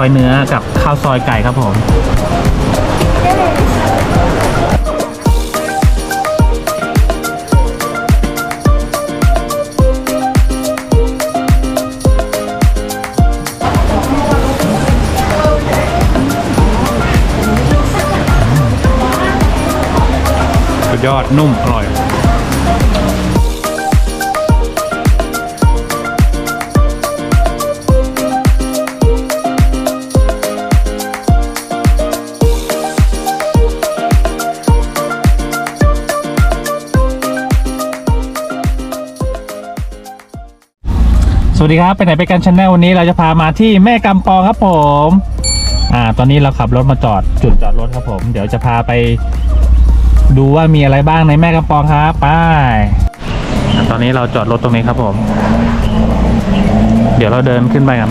อยเนื้อกับข้าวซอยไก่ครับผมยอดนุ่มอร่อย สวัสดีครับ ไปไหนไปกันชาแนลวันนี้เราจะพามาที่แม่กำปองครับผม อ่า ตอนนี้เราขับรถมาจอดจุดจอดรถครับผม เดี๋ยวจะพาไป ดูว่ามีอะไรบ้างในแม่กำปองครับไปตอนนี้เราจอดรถตรงนี้ครับผม เดี๋ยวเราเดินขึ้นไปกัน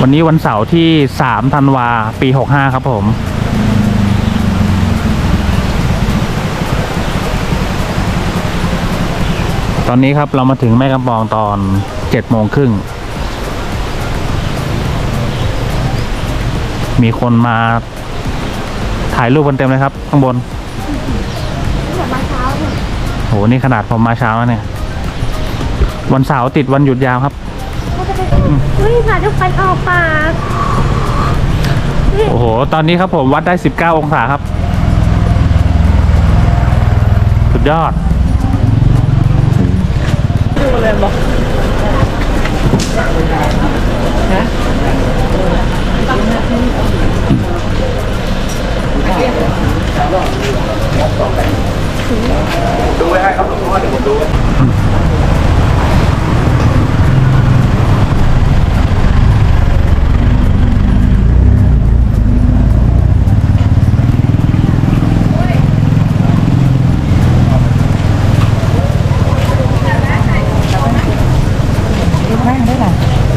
วันนี้วันเสาร์ที่3ธันวาปี 65 ครับผม ตอนนี้ครับเรามาถึงแม่กำปองตอนเจ็ดโมงครึ่ง มีคนมาถ่ายรูปกันเต็มเลยครับ ข้างบนมาเช้าเนี่ยโหนี่ขนาดผมมาเช้าแล้วเนี่ย วันเสาร์ติดวันหยุดยาวครับก็จะไปเฮ้ยค่ะทุกคนออกปากโอ้โห ตอนนี้ครับผมวัดได้ 19 องศาครับ สุดยอด ไปไหมเดี๋ยวเดี๋ย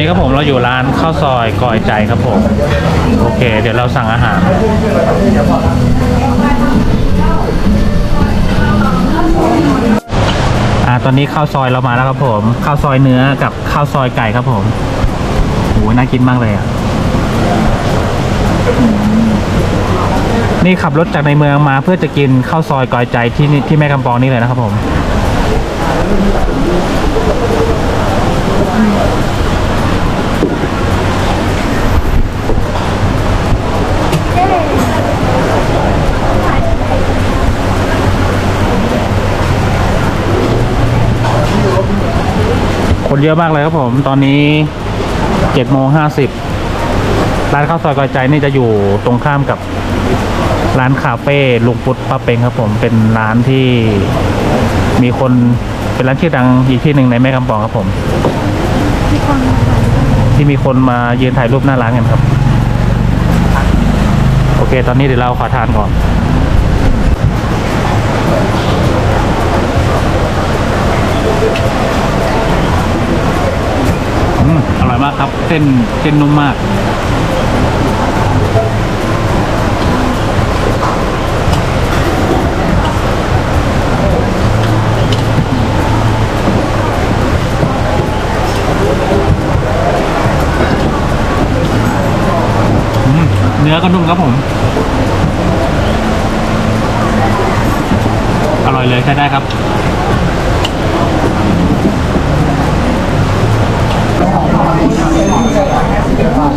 นี่ครับผมเราอยู่ร้านข้าวซอยก่อยใจครับผม โอเค เดี๋ยวเราสั่งอาหาร อ่าตอนนี้ข้าวซอยเรามาแล้วครับผมข้าวซอยเนื้อกับข้าวซอยไก่ครับผมโหน่ากินมากเลยอะนี่ขับรถจากในเมืองมาเพื่อจะกินข้าวซอยก่อยใจที่นี่ที่แม่กำปองนี่เลยนะครับผม คนเยอะมากเลยครับผม ตอนนี้เจ็ดโมงห้าสิบร้านข้าวซอยกอยใจนี่จะอยู่ตรงข้ามกับร้านคาเฟ่ลุงพุทธป้าเป็งครับผมเป็นร้านที่มีคนเป็นร้านชื่อดังอีกที่หนึ่งในแม่กำปองครับผม ที่มีคนมายืนถ่ายรูปหน้าร้านกันครับ โอเค ตอนนี้เดี๋ยวเราขอทานก่อน อืมอร่อยมาก ครับ เส้นเส้นนุ่มมาก เนื้อก็นุ่มครับผม อร่อยเลยใช้ได้ครับ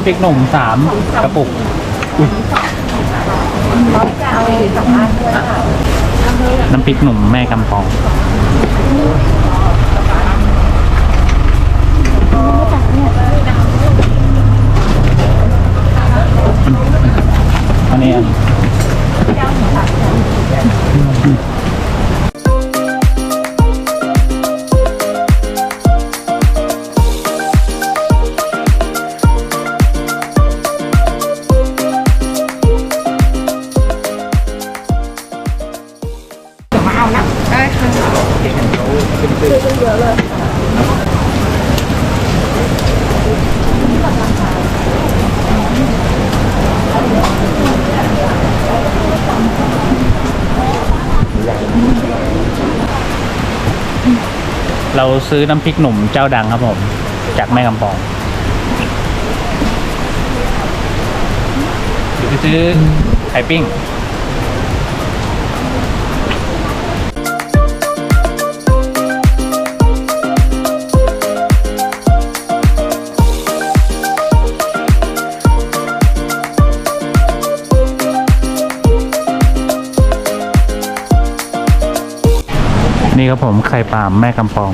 ำพริกหนุ่มสามกระปุกน้ำพริกหนุ่มแม่กำปองอันนี้ เราซื้อน้ำพริกหนุ่มเจ้าดังครับผม จากแม่กำปองเดี๋ยวไปซื้อไข่ปิ้ง นี่ครับผมไข่ปลามแม่กำปอง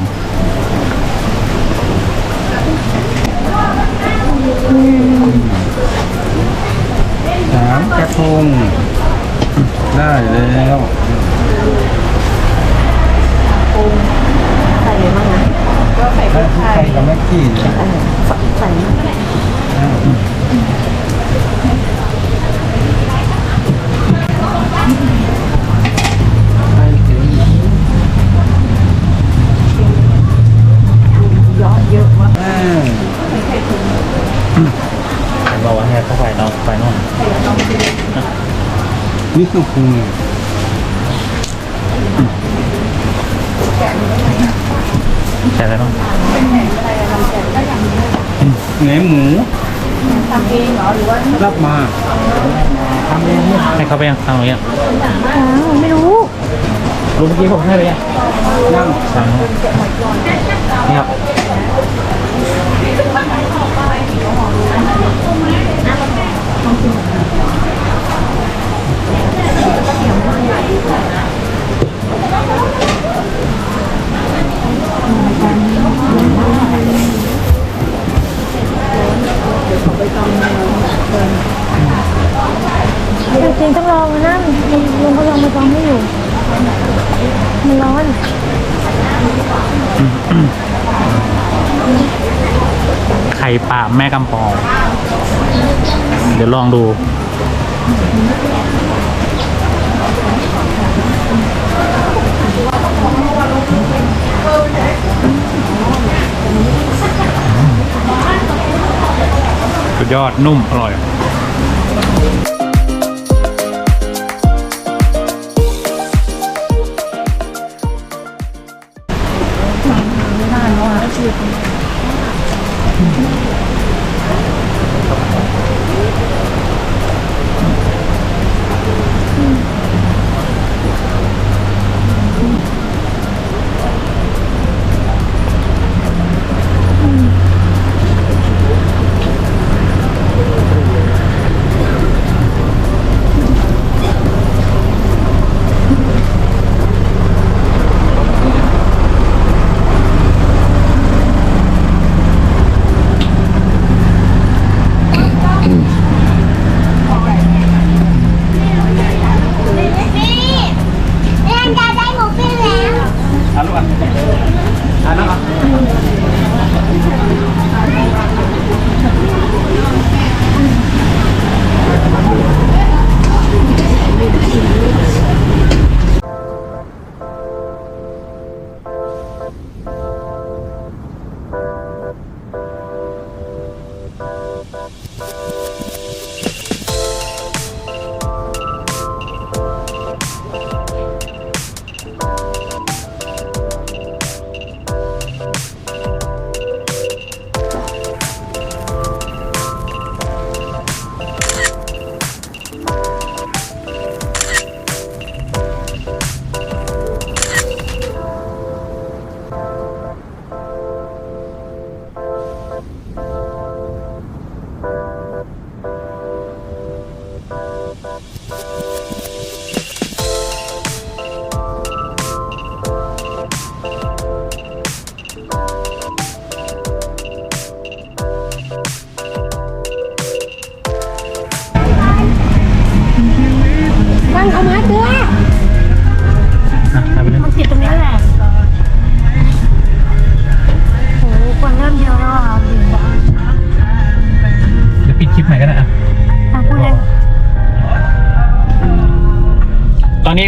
สามกระทงได้แล้วใส่เลยมั้งนะก็ใส่พริกไทยใส่กับแม็กกี้เนี่ยใส่ นี่คือพุงใช่อะไรบ้างแหนมหมูทำเองเหรอหรือว่ารับมาทำเองเนี่ยให้เขาไปยังทางนี้ยังอ้าวไม่รู้รู้เมื่อกี้ผมให้ไปยังนั่งสั่งนี่ครับ จริงๆต้องลองนะลุงเขาลองมาจองให้อยู่ มันร้อนไข่ปลาแม่กำปอง เดี๋ยวลองดู สุดยอดนุ่มอร่อย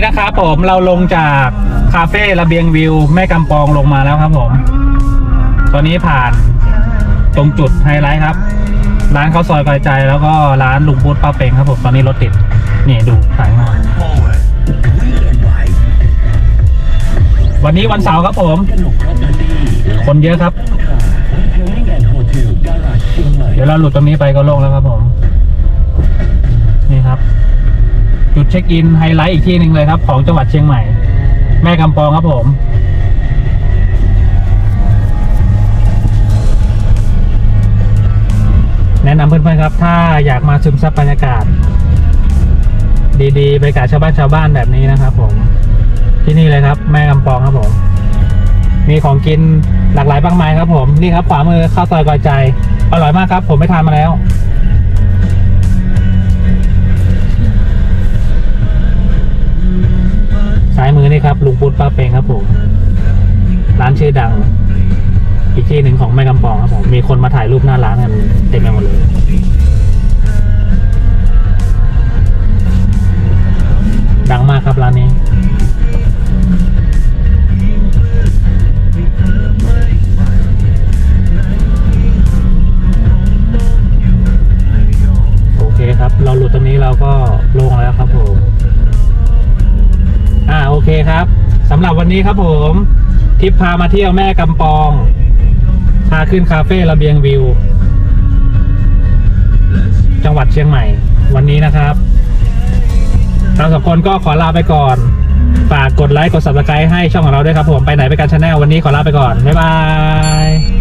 นะครับผมเราลงจากคาเฟ่ระเบียงวิว แม่กำปองลงมาแล้วครับผม ตอนนี้ผ่านตรงจุดไฮไลท์ครับ ร้านข้าวซอยกอยใจ แล้วก็ร้านลุงพุทธป้าเป็งครับผมตอนนี้รถติดนี่ดูถ่ายมาวันนี้วันเสาร์ครับผม คนเยอะครับ เดี๋ยวเราหลุดตรงนี้ไปก็โล่งแล้วครับผม เช็คอินไฮไลท์อีกที่หนึ่งเลยครับ ของจังหวัดเชียงใหม่ แม่กำปองครับผมแนะนำเพื่อนๆครับ ถ้าอยากมาซึมซับบรรยากาศ ดีๆบรรยากาศชาวบ้านชาวบ้านแบบนี้นะครับ ผม ที่นี่เลยครับ แม่กำปองครับผม มีของกินหลากหลายมากมายครับ ผมนี่ครับขวามือข้าวซอยกอยใจ อร่อยมากครับ ผมไปทานมาแล้ว ซ้ายมือนี่ครับลุงพุทธป้าเปงครับผม ร้านชื่อดัง อีกที่หนึ่งของแม่กำปองครับผม มีคนมาถ่ายรูปหน้าร้านกันเต็มไปหมดเลยดังมากครับร้านนี้ โอเคครับ เราหลุดตรงนี้เราก็โล่งแล้วครับผม โอเคครับสำหรับวันนี้ครับผมทริปพามาเที่ยวแม่กำปอง พาขึ้นคาเฟ่ระเบียงวิว จังหวัดเชียงใหม่ วันนี้นะครับเราสองคนก็ขอลาไปก่อน ฝากกดไลค์กด subscribe ให้ช่องของเราด้วยครับผม ไปไหนไปกันชาแนลวันนี้ขอลาไปก่อน บ๊ายบาย